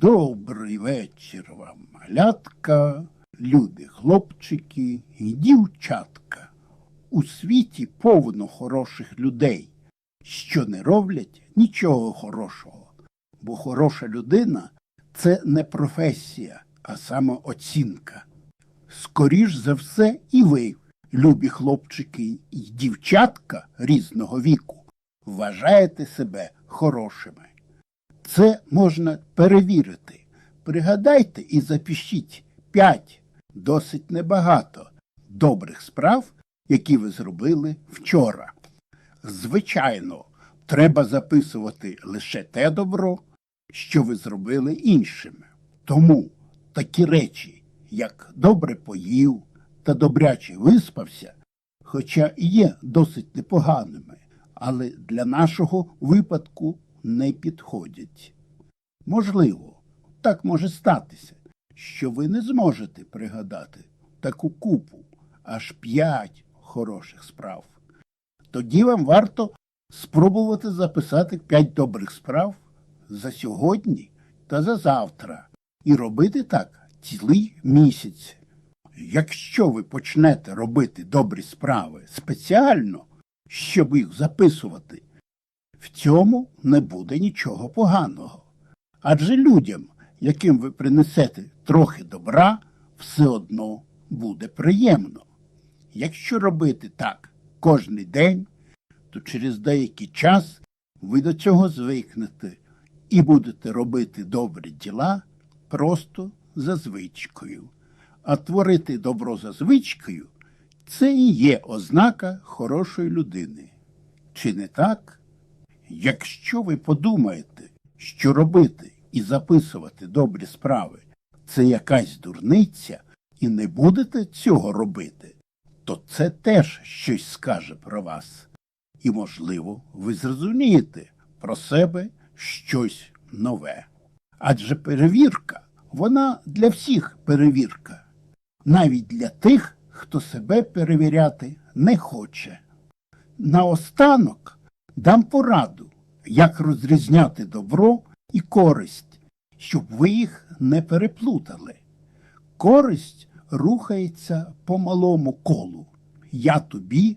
Добрий вечір вам, малятка, любі хлопчики і дівчатка. У світі повно хороших людей, що не роблять нічого хорошого. Бо хороша людина це не професія, а самооцінка. Скоріш за все, і ви, любі хлопчики і дівчатка різного віку, вважаєте себе хорошими. Це можна перевірити. Пригадайте і запишіть п'ять, досить небагато, добрих справ, які ви зробили вчора. Звичайно, треба записувати лише те добро, що ви зробили іншими. Тому такі речі, як добре поїв та добряче виспався, хоча і є досить непоганими, але для нашого випадку не підходять. Можливо, так може статися, що ви не зможете пригадати таку купу, аж п'ять хороших справ. Тоді вам варто спробувати записати п'ять добрих справ за сьогодні та за завтра і робити так цілий місяць. Якщо ви почнете робити добрі справи спеціально, щоб їх записувати, в цьому не буде нічого поганого. Адже людям, яким ви принесете трохи добра, все одно буде приємно. Якщо робити так кожний день, то через деякий час ви до цього звикнете і будете робити добрі діла просто за звичкою. А творити добро за звичкою це і є ознака хорошої людини. Чи не так? Якщо ви подумаєте, що робити і записувати добрі справи це якась дурниця, і не будете цього робити, то це теж щось скаже про вас. І, можливо, ви зрозумієте про себе щось нове. Адже перевірка, вона для всіх перевірка, навіть для тих, хто себе перевіряти не хоче. Наостанок дам пораду, як розрізняти добро і користь, щоб ви їх не переплутали. Користь рухається по малому колу. Я тобі,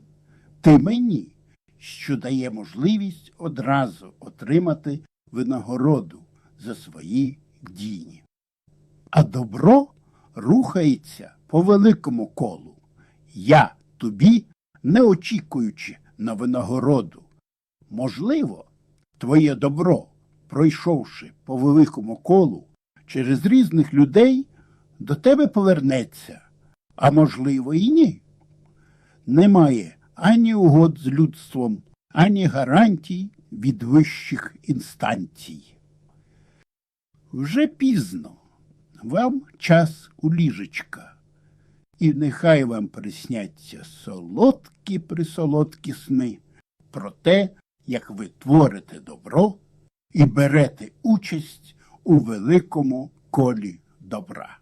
ти мені, що дає можливість одразу отримати винагороду за свої дії. А добро рухається по великому колу. Я тобі, не очікуючи на винагороду. Можливо, твоє добро, пройшовши по великому колу через різних людей, до тебе повернеться, а можливо і ні. Немає ані угод з людством, ані гарантій від вищих інстанцій. Вже пізно, вам час у ліжечка, і нехай вам присняться солодкі присолодкі сни про те, як ви творите добро і берете участь у великому колі добра.